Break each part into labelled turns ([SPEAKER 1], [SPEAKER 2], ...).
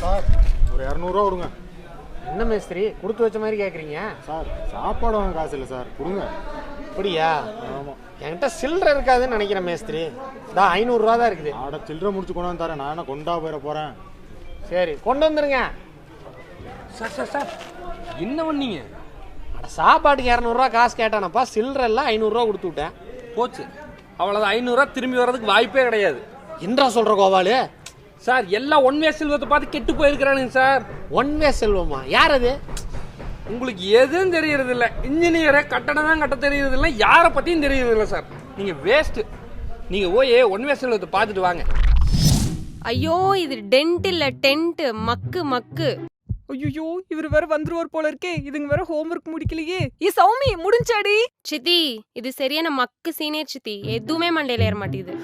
[SPEAKER 1] Sir ஒரு இரநூறுவா கொடுங்க.
[SPEAKER 2] என்ன மேஸ்திரி? கொடுத்து வச்ச மாதிரி கேட்குறீங்க
[SPEAKER 1] சார் சாப்பாடு வாங்க காசு இல்லை சார். கொடுங்க.
[SPEAKER 2] அப்படியா?
[SPEAKER 1] ஆமாம்
[SPEAKER 2] என்கிட்ட சில்லறை இருக்காதுன்னு நினைக்கிறேன் மேஸ்திரி. தான் ஐநூறுரூவா தான் இருக்குது.
[SPEAKER 1] ஆட சில்லறை முடிச்சு கொண்டாந்து தரேன். நான் என்ன கொண்டா போயிட போகிறேன்
[SPEAKER 2] சரி கொண்டு வந்துருங்க.
[SPEAKER 3] சார் சார் சார் என்ன பண்ணீங்க?
[SPEAKER 2] சாப்பாட்டுக்கு இரநூறுவா காசு கேட்டானப்பா சில்லறை எல்லாம் ஐநூறுரூவா கொடுத்து விட்டேன்.
[SPEAKER 3] போச்சு. அவ்வளோதான் ஐநூறுரூவா திரும்பி வர்றதுக்கு வாய்ப்பே கிடையாது.
[SPEAKER 2] இன்றா சொல்கிற கோபாலு?
[SPEAKER 3] சார் எல்லாம் ஒன் வே செல்வத்தை பார்த்து கெட்டு போயிருக்கிறானுங்க சார்.
[SPEAKER 2] One way செல்வமா? யார் அது
[SPEAKER 3] உங்களுக்கு எதுவும் தெரியறது இல்ல இன்ஜினியரை கட்டடம் தான் கட்ட தெரியறது இல்ல யாரை பத்தியும் தெரியறது இல்ல சார். நீங்க வேஸ்ட் நீங்க போய் ஒன் வே செல்வத்தை பார்த்துட்டு வாங்க.
[SPEAKER 4] ஐயோ இது டென்ட் இல்ல டென்ட் மக்கு மக்கு.
[SPEAKER 5] ஐயோ இவர் வேற வந்துருவார் போல இருக்கே இதுங்க வேற ஹோம்ஒர்க் முடிக்கலையே. ஏ சௌமி முடிஞ்சாடி.
[SPEAKER 4] சித்தி இது சரியான மக்கு சீனியர் சித்தி. எதுவுமே மண்டையில ஏற மாட்டேங்குது.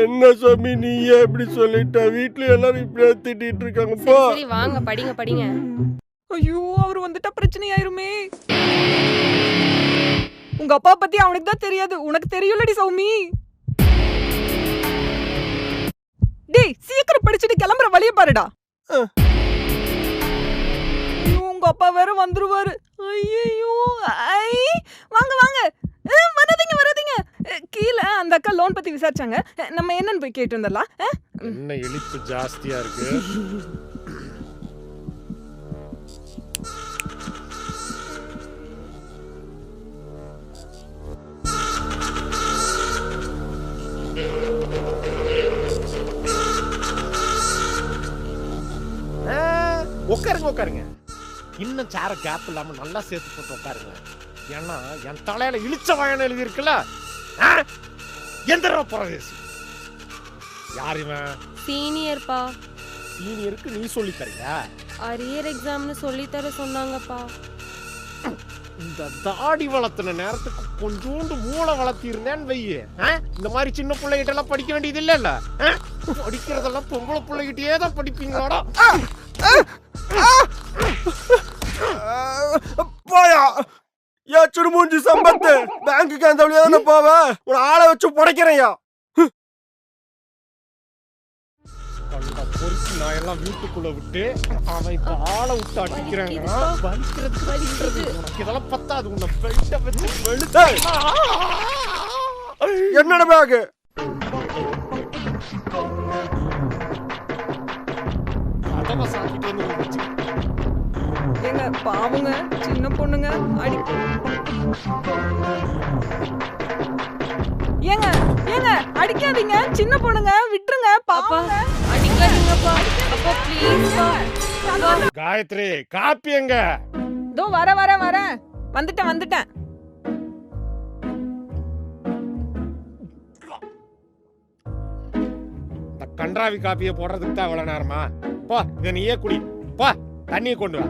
[SPEAKER 6] என்ன சாமி நீ ஏன் இப்படி சொல்லிட்ட? வீட்ல எல்லாரும் இப்படியே திட்டிட்டு இருக்காங்க.
[SPEAKER 4] சரி
[SPEAKER 6] போ.
[SPEAKER 4] சரி வாங்க படிங்க படிங்க.
[SPEAKER 5] ஐயோ அவர் வந்துட்டா பிரச்சனை ஆயிருமே உங்க அப்பா பத்தி அவனுக்கு தான் தெரியாது. உனக்கு தெரியும்லடி சௌமி. டேய் சீக்கிரம் படிச்சுட்டு கிளம்புற வழிய பாருடா. உங்க அப்பா வேற வந்துருவாரு. ஐயோ ஐ வாங்க வாங்க. வராதீங்க வராதீங்க. கீழே அந்த அக்கா லோன் பத்தி விசாரிச்சாங்க. நம்ம என்னன்னு போய் கேட்டு வந்துடலாம்?
[SPEAKER 6] என்ன இழிப்பு ஜாஸ்தியா இருக்கு?
[SPEAKER 2] இன்னும் சேர கேப் இல்லாம நல்லா சேர்த்து போட்டு உட்காருங்க. ஏன்னா என் தலையில இழிச்ச வாயன எழுதி இருக்குல்ல எந்திர பிரதேசி யார் இவன்?
[SPEAKER 4] சீனியர்ப்பா.
[SPEAKER 2] சீனியருக்கு நீ சொல்லி தரியா
[SPEAKER 4] அரியர் எக்ஸாம்னு சொல்லி தர சொன்னாங்கப்பா.
[SPEAKER 2] இந்த தாடி வளர்த்துன நேரத்துக்கு கொஞ்சோண்டு மூளை வளர்த்திருந்தேன்னு வையே. ஆ? இந்த மாதிரி சின்ன பிள்ளைகிட்ட எல்லாம் படிக்க வேண்டியது இல்லைல்ல? படிக்கிறதெல்லாம் பொம்பளை பிள்ளைகிட்டயே தான் படிப்பீங்களாடா
[SPEAKER 6] போயா. ஏன் சுடுமூஞ்சி சம்பத்து. பேங்குக்கு அந்த வழியா தானே போவ? உன ஆளை வச்சு புடைக்கிறேயா
[SPEAKER 2] பொறுக்கி நான் எல்லாம் வீட்டுக்குள்ள விட்டு அவன் இப்ப ஆளை விட்டு இதெல்லாம் பத்தாது. உன்னை பெல்ட்ட வச்சு வெளுத்து
[SPEAKER 6] என்னோட பேகு
[SPEAKER 2] வந்து
[SPEAKER 5] ஏங்க பாவங்க சின்ன பொண்ணுங்க அடி. ஏங்க ஏங்க அடிக்காதீங்க சின்ன பொண்ணுங்க விட்டுருங்க
[SPEAKER 4] அடிக்காதீங்கப்பா. அப்பா ப்ளீஸ்ப்பா
[SPEAKER 2] காயத்ரி காப்பி எங்க?
[SPEAKER 5] இதோ வர வர வர. வந்துட்டேன் வந்துட்டேன்.
[SPEAKER 2] கன்றாவி காப்பியை போடுறதுக்கு தான் இவ்வளவு நேரமா? போ இதை நீயே குடி. போ தண்ணியை கொண்டு வா.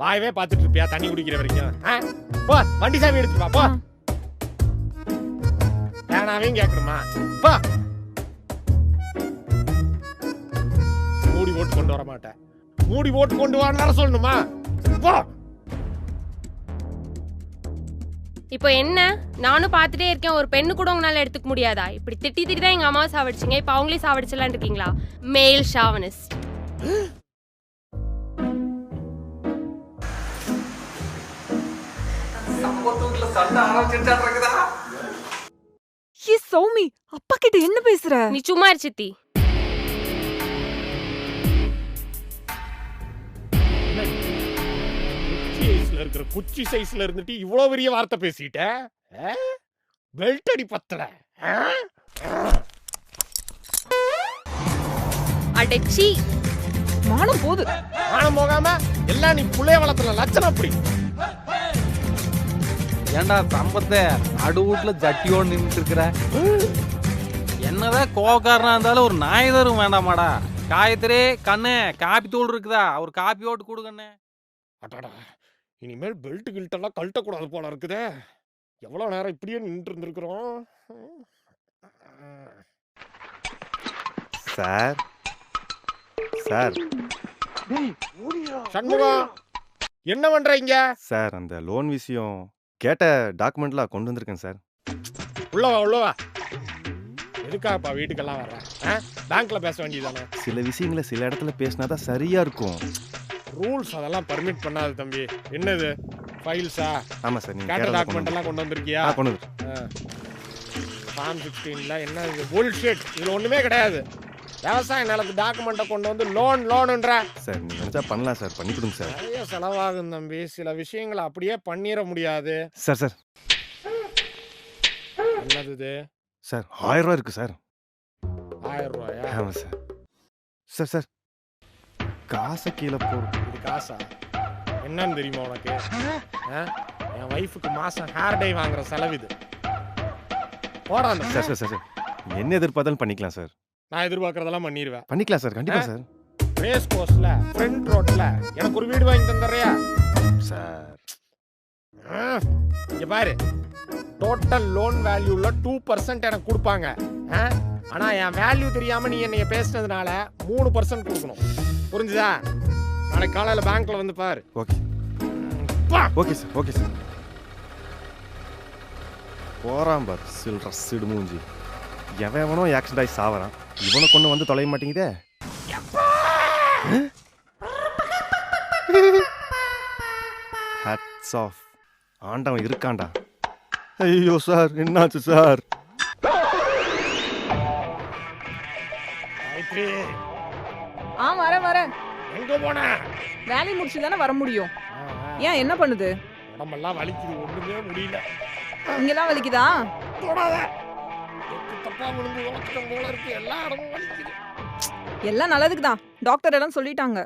[SPEAKER 2] வாயவே பார்த்துட்டு இருப்பியா? தண்ணி குடிக்கிற வரைக்கும்? போ வண்டி சாவி எடுத்துட்டு வா போ. வேணாவையும் கேட்கணுமா போ. மூடி போட்டு கொண்டு வர மாட்டேன். மூடி போட்டு கொண்டு வான்னு சொல்லணுமா? போ.
[SPEAKER 4] இப்போ என்ன? நானும் பார்த்துட்டே இருக்கேன். ஒரு பெண்ணு கூட உங்களால எடுத்துக்க முடியாதா? இப்படி திட்டி திட்டி தான் எங்க அம்மாவை சாவடிச்சிங்க. இப்போ அவங்களே சாவடிச்சலான் இருக்கீங்களா? மேல் ஷாவனிஸ்ட்
[SPEAKER 5] ஏ சௌமி அப்பா கிட்ட என்ன பேசுற?
[SPEAKER 4] நீ சும்மா இரு சித்தி.
[SPEAKER 2] குச்சி சைஸ்ல இருக்கிற குச்சி சைஸ்ல இருந்துட்டு இவ்வளவு பெரிய வார்த்தை பேசிட்ட? பெல்ட் அடி பத்தல?
[SPEAKER 4] அடச்சி.
[SPEAKER 5] மானம் போது.
[SPEAKER 2] மானம் போகாம எல்லாம் நீ புள்ளைய வளர்த்துல லட்சணம் அப்படி.
[SPEAKER 7] ஏன்டா சம்பத்தை? நடு வீட்டுல ஜட்டியோடு நின்றுட்டு இருக்கிற என்னதான் கோவக்காரனா இருந்தாலும் ஒரு நாய் தரும் வேண்டாமாடா. காயத்ரி கண்ணு காப்பி தூள் இருக்குதா? ஒரு காப்பி ஓட்டு கொடுக்கண்ணே
[SPEAKER 2] அடடா இனிமேல் பெல்ட் கில்ட் எல்லாம் கழட்டக்கூடாது போல இருக்குதே. எவ்வளவு நேரம் இப்படியே நின்று இருந்திருக்கிறோம்
[SPEAKER 8] சார். சார்
[SPEAKER 2] சண்முகம் என்ன பண்றீங்க
[SPEAKER 6] சார் அந்த லோன் விஷயம் கேட்ட டாக்குமெண்ட்லாம் கொண்டு வந்திருக்கேன் சார்.
[SPEAKER 2] உள்ள வா உள்ள வா. வீட்டுக்கெல்லாம் வர்றேன் ஆ? பேங்க்ல பேச வேண்டியதானே
[SPEAKER 6] சில விஷயங்களை சில இடத்துல பேசினா தான் சரியா இருக்கும்.
[SPEAKER 2] ரூல்ஸ் அதெல்லாம் பர்மிட் பண்ணாது தம்பி. என்னது? ஃபைல்ஸா
[SPEAKER 6] ஆமா சார் நீங்க
[SPEAKER 2] கேட்ட
[SPEAKER 6] கேட்டதை
[SPEAKER 2] டாக்குமெண்ட்
[SPEAKER 6] கொண்டு
[SPEAKER 2] எல்லாம் கொண்டு வந்திருக்கியா?
[SPEAKER 6] வந்து- ஆ, கொண்டு வந்து
[SPEAKER 2] ஃபார்ம் சிக்ஸ்டீன்ல என்ன இது புல்ஷிட் இதுல ஒண்ணுமே கிடையாது. விவசாய நிலத்து டாக்குமெண்ட்டை கொண்டு வந்து லோன் லோனுன்ற
[SPEAKER 6] சார் நீங்க நினைச்சா பண்ணலாம் சார். பண்ணி கொடுங்க சார்.
[SPEAKER 2] நிறைய செலவாகும் தம்பி. சில விஷயங்களை அப்படியே பண்ணிட முடியாது.
[SPEAKER 6] Sir sir.
[SPEAKER 2] என்னது இது?
[SPEAKER 6] சார் ஆயிரம் ரூபா இருக்கு சார்.
[SPEAKER 2] ஆயிரம் ரூபாயா?
[SPEAKER 6] ஆமா சார். Sir sir. காசை கீழே போடும்
[SPEAKER 2] இது காசா? என்னன்னு தெரியுமா உனக்கு? ஆ? என் ஒய்ஃபுக்கு மாசம் ஹேர் டை வாங்குற செலவு இது. போடா அந்த
[SPEAKER 6] சார் சார் சார் சார். என்ன எதிர்பார்த்தாலும் பண்ணிக்கலாம் சார்.
[SPEAKER 2] நான் எதிர்பார்க்கறதெல்லாம் பண்ணிடுவேன்
[SPEAKER 6] பண்ணிக்கலாம் சார் கண்டிப்பா? சார்.
[SPEAKER 2] ரேஸ் கோர்ஸ்ல ஃப்ரண்ட் ரோட்ல எனக்கு ஒரு வீடு வாங்கி தந்துடுறியா?
[SPEAKER 6] சார்.
[SPEAKER 2] இங்க பாரு. டோட்டல் லோன் வேல்யூல டூ பர்சன்ட் எனக்கு கொடுப்பாங்க? ஆனா என் வேல்யூ தெரியாம நீ என்னைய பேசுனதுனால மூணு பர்சன்ட் கொடுக்கணும். புரிஞ்சுதா? நாளைக்கு காலையில பேங்க்ல வந்து பாரு.
[SPEAKER 6] Okay. Okay sir okay sir. போறான் பார் சில்ற சிடு மூஞ்சி எவன் எவனோ ஆக்சிடென்ட் ஆகி சாவறான். இவனை கொண்டு வந்து தொலைய மாட்டேங்குதே. ஹேட்ஸ் ஆஃப் ஆண்டவன் இருக்கான்டா. ஐயோ சார் என்னாச்சு சார்?
[SPEAKER 5] ஆ வரேன் வரேன்.
[SPEAKER 2] எங்க போன?
[SPEAKER 5] வேலையை முடிச்சு தானே வர முடியும். ஏன் என்ன பண்ணுது?
[SPEAKER 2] உடம்பெல்லாம் வலிக்குது ஒண்ணுமே முடியல.
[SPEAKER 5] இங்கெல்லாம் வலிக்குதா?
[SPEAKER 2] தொடாத. தப்பா விழுந்து உழைச்சிட்ட போல இருக்கு. எல்லா இடமும் வலிக்குது.
[SPEAKER 5] எல்லாம் நல்லதுக்கு தான் டாக்டர் எல்லாம் சொல்லிட்டாங்க.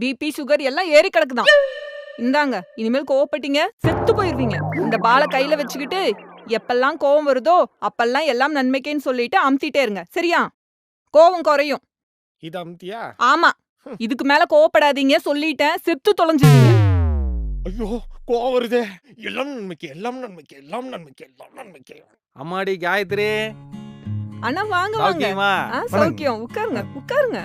[SPEAKER 5] பிபி சுகர் எல்லாம் ஏறி கிடக்குதான். இந்தாங்க இனிமேல் கோவப்பட்டீங்க செத்து போயிருவீங்க. இந்த பாலை கையில வச்சுக்கிட்டு எப்பெல்லாம் கோவம் வருதோ அப்பெல்லாம் எல்லாம் நன்மைக்கேன்னு சொல்லிட்டு அமுத்திட்டே இருங்க. சரியா? கோவம் குறையும்.
[SPEAKER 2] இது அமுத்தியா?
[SPEAKER 5] ஆமா. இதுக்கு மேல கோவப்படாதீங்க. சொல்லிட்டேன் செத்து தொலைஞ்சிருவீங்க.
[SPEAKER 2] ஐயோ கோவம் வருதே. எல்லாம் நன்மைக்கு எல்லாம் நன்மைக்கு எல்லாம் நன்மைக்கு எல்லாம் நன்மைக்கு.
[SPEAKER 7] அம்மாடி காயத்ரி.
[SPEAKER 5] அண்ணா வாங்க வாங்க. ஆ, சௌக்கியம். உட்காருங்க உட்காருங்க.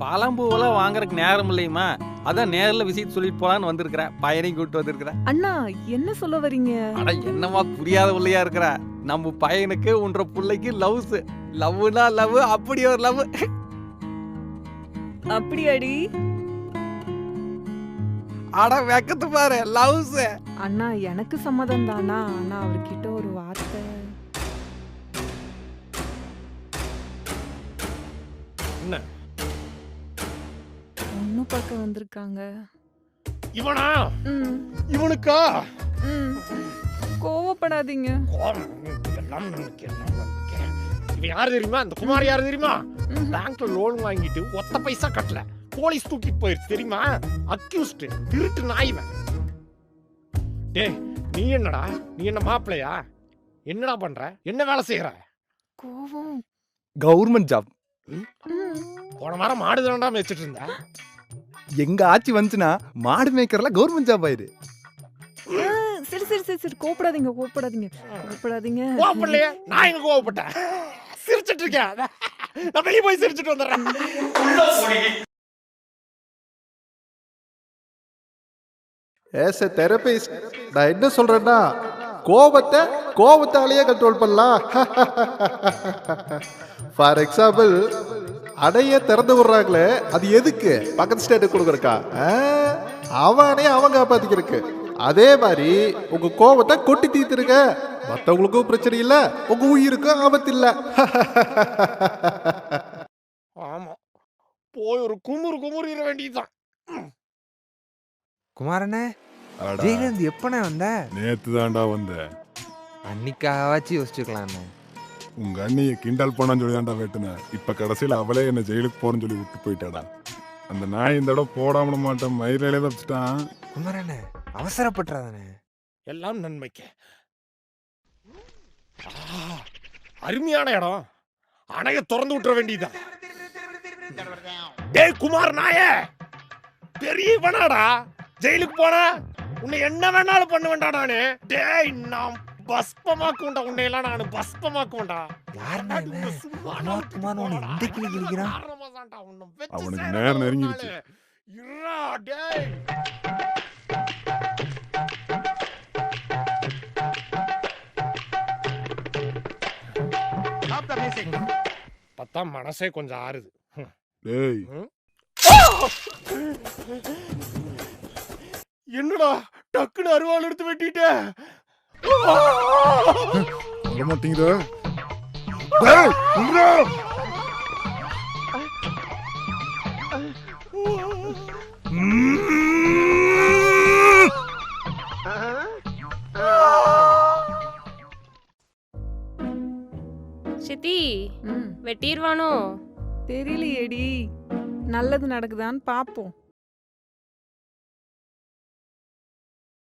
[SPEAKER 7] பழம்பூவெல்லாம் வாங்குறதுக்கு நேரம் இல்லையுமா அதான் நேர்ல விசிட் சொல்லிட்டு போலான்னு வந்திருக்கிறேன். பையனையும் கூப்பிட்டு வந்திருக்கிறேன்.
[SPEAKER 5] அண்ணா என்ன சொல்ல வரீங்க?
[SPEAKER 7] அட என்னமா புரியாத பிள்ளையா இருக்கிற? நம்ம பையனுக்கு உன்ற பிள்ளைக்கு லவ்ஸ். லவ்னா லவ் அப்படி ஒரு லவ்.
[SPEAKER 5] அப்படியாடி?
[SPEAKER 7] அட வெக்கத்து பாரு லவ்ஸ்.
[SPEAKER 5] அண்ணா எனக்கு சம்மதம் தானா? ஆனா அவர்கிட்ட ஒரு வார்த்தை
[SPEAKER 2] என்ன?
[SPEAKER 5] பொண்ணு பார்க்க வந்திருக்காங்க.
[SPEAKER 2] இவனா? இவனுக்கா?
[SPEAKER 5] கோவப்படாதீங்க.
[SPEAKER 2] இவன் யாரு தெரியுமா? இந்த குமார் யாரு தெரியுமா. பேங்க்ல லோன் வாங்கிட்டு ஒத்த பைசா கட்டல. போலீஸ் தூக்கிட்டு போயிருச்சு தெரியுமா? அக்யூஸ்ட் திருட்டு நாய்வன் டேய் நீ என்னடா? நீ என்ன மாப்பிளையா என்னடா பண்ற? என்ன வேலை செய்யற
[SPEAKER 5] கோவம்.
[SPEAKER 8] Government job.
[SPEAKER 2] போன வாரம் மாடு தானடா மேய்ச்சிட்டு இருந்த?
[SPEAKER 8] எங்க ஆட்சி வந்துச்சுன்னா மாடு மேய்க்கிறல கவர்மெண்ட் ஜாப் ஆயிரு.
[SPEAKER 5] ஆ, சரி சரி சரி சரி கோவப்படாதீங்க கோவப்படாதீங்க கோவப்படாதீங்க.
[SPEAKER 2] கோவப்படலையே? நான் எங்க கோவப்பட்டேன்? சிரிச்சிட்டு இருக்கேன். நான் வெளியே போய் சிரிச்சிட்டு வந்துடுறேன்.
[SPEAKER 9] ஏஸ் எ தெரபிஸ்ட் நான் என்ன சொல்றேன்னா கோபத்தை கோபத்தாலேயே கண்ட்ரோல் பண்ணலாம். ஃபார் எக்ஸாம்பிள் அடைய திறந்து விடுறாங்களே அது எதுக்கு? பக்கத்து ஸ்டேட்டுக்கு கொடுக்குறக்கா? அவனே அவன் காப்பாத்திக்கிறதுக்கு. அதே மாதிரி உங்க கோபத்தை கொட்டி தீர்த்துருங்க. மற்றவங்களுக்கும் பிரச்சனை இல்லை உங்க உயிருக்கும் ஆபத்து இல்லை.
[SPEAKER 2] ஆமா. போய் ஒரு குமுறு குமுறிட வேண்டியதுதான்.
[SPEAKER 10] குமாரண்ணே ஜெயிலேருந்து எப்பண்ணே வந்த?
[SPEAKER 11] நேத்து தான்டா வந்த.
[SPEAKER 10] அன்னைக்காவாச்சும் யோசிச்சுக்கலாண்ணே
[SPEAKER 11] உங்க அண்ணியை கிண்டல் பண்ணான்னு சொல்லி தான்டா வெட்டினேன் இப்ப கடைசியில அவளே என்ன ஜெயிலுக்கு போறேன்னு சொல்லி விட்டு போயிட்டாடா. அந்த நாய் இந்த தடவை போடாம மாட்டேன் மயிரிலே தப்பிச்சிட்டான்
[SPEAKER 10] குமாரண்ணே அவசரப்பட்டுறாதானே.
[SPEAKER 2] எல்லாம் நன்மைக்கு. அருமையான இடம். அணைய திறந்து விட்டுற வேண்டியதுதான். டேய் குமார் நாயே! பெரிய இவனாடா ஜெயிலுக்கு போனா உன்னை என்ன வேணாலும் பண்ணுவேன்டா நானு. டேய் நான் பஸ்பமாக்குவேன்டா உன்னை எல்லாம் நான் வச்சு
[SPEAKER 11] அவனுக்கு நேரம்.
[SPEAKER 2] நாளு. இருடா, டேய். பார்த்தா மனசே கொஞ்சம் ஆறுது.
[SPEAKER 11] டேய்.
[SPEAKER 2] என்னடா டக்குன்னு அருவாள் எடுத்து வெட்டிட்ட.
[SPEAKER 11] வர மாட்டேங்குதா.
[SPEAKER 4] சித்தி வெட்டிடுவானோ
[SPEAKER 5] தெரியலையேடி. நல்லது நடக்குதான்னு பாப்போம்.